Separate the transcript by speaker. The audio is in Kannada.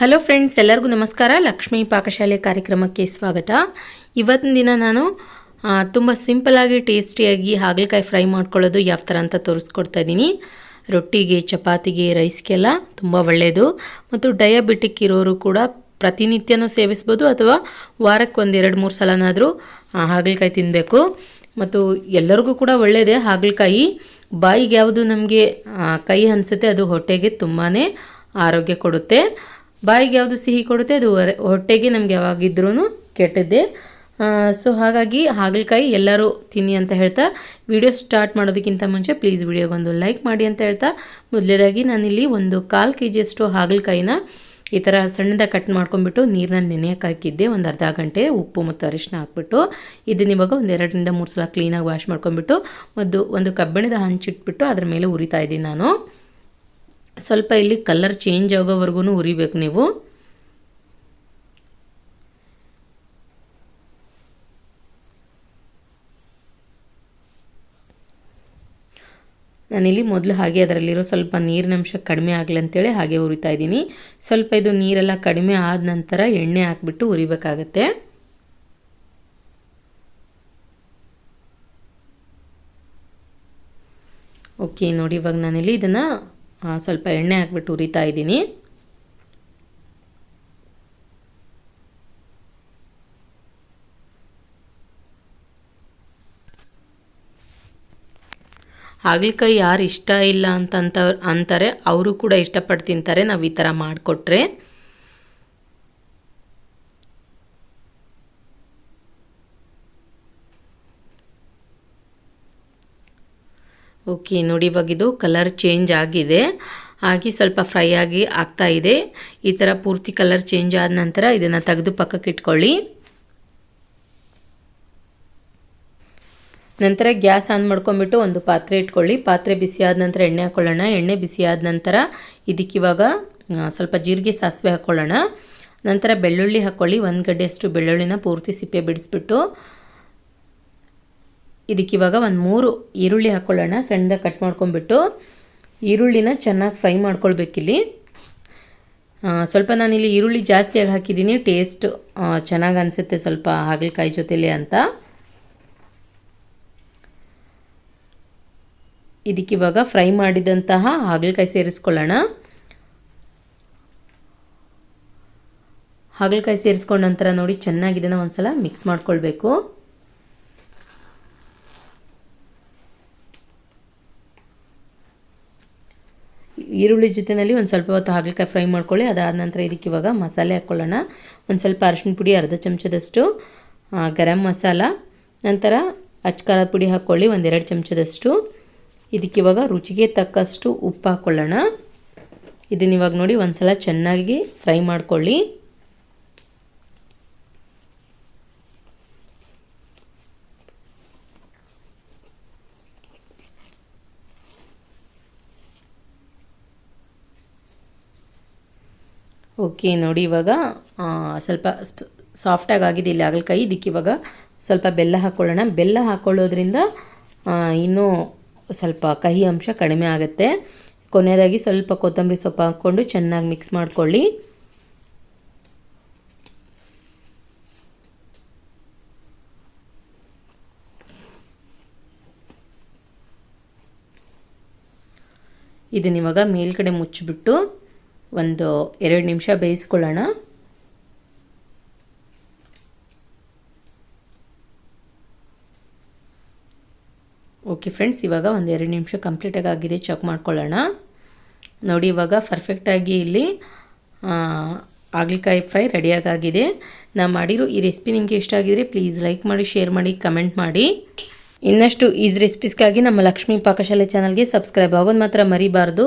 Speaker 1: ಹಲೋ ಫ್ರೆಂಡ್ಸ್ ಎಲ್ಲರಿಗೂ ನಮಸ್ಕಾರ. ಲಕ್ಷ್ಮೀ ಪಾಕಶಾಲೆ ಕಾರ್ಯಕ್ರಮಕ್ಕೆ ಸ್ವಾಗತ. ಇವತ್ತಿನ ದಿನ ನಾನು ತುಂಬ ಸಿಂಪಲಾಗಿ ಟೇಸ್ಟಿಯಾಗಿ ಹಾಗಲಕಾಯಿ ಫ್ರೈ ಮಾಡ್ಕೊಳ್ಳೋದು ಯಾವ ಥರ ಅಂತ ತೋರಿಸ್ಕೊಡ್ತಾ ಇದ್ದೀನಿ. ರೊಟ್ಟಿಗೆ, ಚಪಾತಿಗೆ ರೈಸ್ಗೆಲ್ಲ ತುಂಬ ಒಳ್ಳೆಯದು ಮತ್ತು ಡಯಾಬಿಟಿಕ್ ಇರೋರು ಕೂಡ ಪ್ರತಿನಿತ್ಯನೂ ಸೇವಿಸ್ಬೋದು ಅಥವಾ ವಾರಕ್ಕೆ ಒಂದು ಎರಡು, ಮೂರು ಸಲನಾದರೂ ಹಾಗಲಕಾಯಿ ತಿನ್ನಬೇಕು ಮತ್ತು ಎಲ್ಲರಿಗೂ ಕೂಡ ಒಳ್ಳೆಯದೇ ಹಾಗಲಕಾಯಿ. ಬಾಯಿಗೆ ಯಾವುದು ನಮಗೆ ಕೈ ಅನಿಸುತ್ತೆ ಅದು ಹೊಟ್ಟೆಗೆ ತುಂಬಾ ಆರೋಗ್ಯ ಕೊಡುತ್ತೆ. ಬಾಯಿಗೆ ಯಾವುದು ಸಿಹಿ ಕೊಡುತ್ತೆ ಅದು ಹೊಟ್ಟೆಗೆ ನಮ್ಗೆ ಯಾವಾಗಿದ್ರೂ ಕೆಟ್ಟದ್ದೇ. ಸೊ ಹಾಗಾಗಿ ಹಾಗಲಕಾಯಿ ಎಲ್ಲರೂ ತಿನ್ನಿ ಅಂತ ಹೇಳ್ತಾ ವಿಡಿಯೋ ಸ್ಟಾರ್ಟ್ ಮಾಡೋದಕ್ಕಿಂತ ಮುಂಚೆ ಪ್ಲೀಸ್ ವಿಡಿಯೋಗೊಂದು ಲೈಕ್ ಮಾಡಿ ಅಂತ ಹೇಳ್ತಾ, ಮೊದಲೇದಾಗಿ ನಾನಿಲ್ಲಿ ಒಂದು ಕಾಲು ಕೆ ಜಿಯಷ್ಟು ಹಾಗಲಕಾಯಿನ ಈ ಥರ ಸಣ್ಣದಾಗಿ ಕಟ್ ಮಾಡ್ಕೊಂಡ್ಬಿಟ್ಟು ನೀರನ್ನ ನೆನೆಯಕ್ಕೆ ಹಾಕಿದ್ದೆ, ಒಂದು ಅರ್ಧ ಗಂಟೆ ಉಪ್ಪು ಮತ್ತು ಅರಿಶಿನ ಹಾಕ್ಬಿಟ್ಟು ಇದನ್ನ ಇವಾಗ ಒಂದು ಎರಡರಿಂದ ಮೂರು ಸಲ ಕ್ಲೀನಾಗಿ ವಾಶ್ ಮಾಡ್ಕೊಂಡ್ಬಿಟ್ಟು, ಒಂದು ಒಂದು ಕಬ್ಬಿಣದ ಹಂಚಿಟ್ಬಿಟ್ಟು ಅದ್ರ ಮೇಲೆ ಉರಿತಾ ಇದ್ದೀನಿ ನಾನು. ಸ್ವಲ್ಪ ಇಲ್ಲಿ ಕಲರ್ ಚೇಂಜ್ ಆಗೋವರೆಗೂ ಉರಿಬೇಕು ನೀವು. ನಾನಿಲ್ಲಿ ಮೊದಲು ಹಾಗೆ ಅದರಲ್ಲಿರೋ ಸ್ವಲ್ಪ ನೀರಿನಂಶ ಕಡಿಮೆ ಆಗಲಿ ಅಂತೇಳಿ ಹಾಗೆ ಉರಿತಾ ಇದ್ದೀನಿ. ಸ್ವಲ್ಪ ಇದು ನೀರೆಲ್ಲ ಕಡಿಮೆ ಆದ ನಂತರ ಎಣ್ಣೆ ಹಾಕ್ಬಿಟ್ಟು ಉರಿಬೇಕಾಗತ್ತೆ. ಓಕೆ ನೋಡಿ ಇವಾಗ ನಾನಿಲ್ಲಿ ಇದನ್ನು ಸ್ವಲ್ಪ ಎಣ್ಣೆ ಹಾಕ್ಬಿಟ್ಟು ಉರಿತಾ ಇದ್ದೀನಿ. ಹಾಗಲಕಾಯಿ ಯಾರು ಇಷ್ಟ ಇಲ್ಲ ಅಂತಂತ ಅಂತಾರೆ, ಅವರು ಕೂಡ ಇಷ್ಟಪಟ್ಟು ತಿಂತಾರೆ, ನಾವು ಈ ಥರ ಮಾಡಿಕೊಟ್ರೆ. ಓಕೆ, ನೋಡಿ ಇವಾಗ ಇದು ಕಲರ್ ಚೇಂಜ್ ಆಗಿದೆ. ಹಾಗೆ ಸ್ವಲ್ಪ ಫ್ರೈ ಆಗಿ ಆಗ್ತಾ ಇದೆ. ಈ ಥರ ಪೂರ್ತಿ ಕಲರ್ ಚೇಂಜ್ ಆದ ನಂತರ ಇದನ್ನು ತೆಗೆದು ಪಕ್ಕಕ್ಕೆ ಇಟ್ಕೊಳ್ಳಿ. ನಂತರ ಗ್ಯಾಸ್ ಆನ್ ಮಾಡ್ಕೊಂಬಿಟ್ಟು ಒಂದು ಪಾತ್ರೆ ಇಟ್ಕೊಳ್ಳಿ. ಪಾತ್ರೆ ಬಿಸಿ ಆದ ನಂತರ ಎಣ್ಣೆ ಹಾಕ್ಕೊಳ್ಳೋಣ ಎಣ್ಣೆ ಬಿಸಿ ಆದ ನಂತರ ಇದಕ್ಕಿವಾಗ ಸ್ವಲ್ಪ ಜೀರಿಗೆ ಸಾಸಿವೆ ಹಾಕ್ಕೊಳ್ಳೋಣ ನಂತರ ಬೆಳ್ಳುಳ್ಳಿ ಹಾಕ್ಕೊಳ್ಳಿ ಒಂದು ಗಡ್ಡೆಯಷ್ಟು ಬೆಳ್ಳುಳ್ಳಿನ ಪೂರ್ತಿ ಸಿಪ್ಪೆ ಬಿಡಿಸ್ಬಿಟ್ಟು ಇದಕ್ಕಿವಾಗ ಒಂದು ಮೂರು ಈರುಳ್ಳಿ ಹಾಕ್ಕೊಳ್ಳೋಣ ಸಣ್ಣದಾಗಿ ಕಟ್ ಮಾಡ್ಕೊಂಬಿಟ್ಟು ಈರುಳ್ಳಿನ ಚೆನ್ನಾಗಿ ಫ್ರೈ ಮಾಡ್ಕೊಳ್ಬೇಕಿಲ್ಲಿ. ಸ್ವಲ್ಪ ನಾನಿಲ್ಲಿ ಈರುಳ್ಳಿ ಜಾಸ್ತಿಯಾಗಿ ಹಾಕಿದ್ದೀನಿ. ಟೇಸ್ಟ್ ಚೆನ್ನಾಗಿ ಅನಿಸುತ್ತೆ ಸ್ವಲ್ಪ ಹಾಗಲಕಾಯಿ ಜೊತೆಲಿ ಅಂತ. ಇದಕ್ಕಿವಾಗ ಫ್ರೈ ಮಾಡಿದಂತಹ ಹಾಗಲಕಾಯಿ ಸೇರಿಸ್ಕೊಳ್ಳೋಣ. ಹಾಗಲಕಾಯಿ ಸೇರಿಸ್ಕೊಂಡ ನಂತರ ನೋಡಿ ಚೆನ್ನಾಗಿ ಒಂದು ಸಲ ಮಿಕ್ಸ್ ಮಾಡ್ಕೊಳ್ಬೇಕು. ಈರುಳ್ಳಿ ಜೊತೆಯಲ್ಲಿ ಒಂದು ಸ್ವಲ್ಪ ಹೊತ್ತು ಹಾಗಲಕಾಯಿ ಫ್ರೈ ಮಾಡ್ಕೊಳ್ಳಿ. ಅದಾದ ನಂತರ ಇದಕ್ಕೆ ಇವಾಗ ಮಸಾಲೆ ಹಾಕ್ಕೊಳ್ಳೋಣ ಒಂದು ಸ್ವಲ್ಪ ಅರಶಿನ ಪುಡಿ, ಅರ್ಧ ಚಮಚದಷ್ಟು ಗರಂ ಮಸಾಲ, ನಂತರ ಅಚ್ಕಾರದ ಪುಡಿ ಹಾಕ್ಕೊಳ್ಳಿ ಒಂದೆರಡು ಚಮಚದಷ್ಟು. ಇದಕ್ಕೆ ಇವಾಗ ರುಚಿಗೆ ತಕ್ಕಷ್ಟು ಉಪ್ಪು ಹಾಕ್ಕೊಳ್ಳೋಣ ಇದನ್ನ ಇವಾಗ ನೋಡಿ ಒಂದ್ಸಲ ಚೆನ್ನಾಗಿ ಫ್ರೈ ಮಾಡ್ಕೊಳ್ಳಿ. ಓಕೆ, ನೋಡಿ ಇವಾಗ ಸ್ವಲ್ಪ ಸಾಫ್ಟಾಗಿ ಆಗಿದೆ ಇಲ್ಲಿ ಹಾಗಲಕಾಯಿ, ಇದಕ್ಕೆ ಇವಾಗ ಸ್ವಲ್ಪ ಬೆಲ್ಲ ಹಾಕ್ಕೊಳ್ಳೋಣ ಬೆಲ್ಲ ಹಾಕ್ಕೊಳ್ಳೋದ್ರಿಂದ ಇನ್ನೂ ಸ್ವಲ್ಪ ಕಹಿ ಅಂಶ ಕಡಿಮೆ ಆಗುತ್ತೆ. ಕೊನೆಯದಾಗಿ ಸ್ವಲ್ಪ ಕೊತ್ತಂಬರಿ ಸೊಪ್ಪು ಹಾಕ್ಕೊಂಡು ಚೆನ್ನಾಗಿ ಮಿಕ್ಸ್ ಮಾಡ್ಕೊಳ್ಳಿ. ಇದನ್ನಿವಾಗ ಮೇಲ್ಗಡೆ ಮುಚ್ಚಿಬಿಟ್ಟು ಒಂದು ಎರಡು ನಿಮಿಷ ಬೇಯಿಸ್ಕೊಳ್ಳೋಣ. ಓಕೆ ಫ್ರೆಂಡ್ಸ್ ಇವಾಗ ಒಂದು ಎರಡು ನಿಮಿಷ ಕಂಪ್ಲೀಟಾಗಿ ಆಗಿದೆ ಚೆಕ್ ಮಾಡ್ಕೊಳ್ಳೋಣ. ನೋಡಿ, ಇವಾಗ ಪರ್ಫೆಕ್ಟಾಗಿ ಇಲ್ಲಿ ಹಾಗಲಕಾಯಿ ಫ್ರೈ ರೆಡಿಯಾಗಿದೆ ನಾ ಮಾಡಿರೋ ಈ ರೆಸಿಪಿ ನಿಮಗೆ ಇಷ್ಟ ಆಗಿದರೆ ಪ್ಲೀಸ್ ಲೈಕ್ ಮಾಡಿ ಶೇರ್ ಮಾಡಿ ಕಮೆಂಟ್ ಮಾಡಿ. ಇನ್ನಷ್ಟು ಈಸ್ ರೆಸಿಪೀಸ್ಗಾಗಿ ನಮ್ಮ ಲಕ್ಷ್ಮೀ ಪಾಕಶಾಲೆ ಚಾನಲ್ಗೆ ಸಬ್ಸ್ಕ್ರೈಬ್ ಆಗೋದು ಮಾತ್ರ ಮರಿಬಾರ್ದು.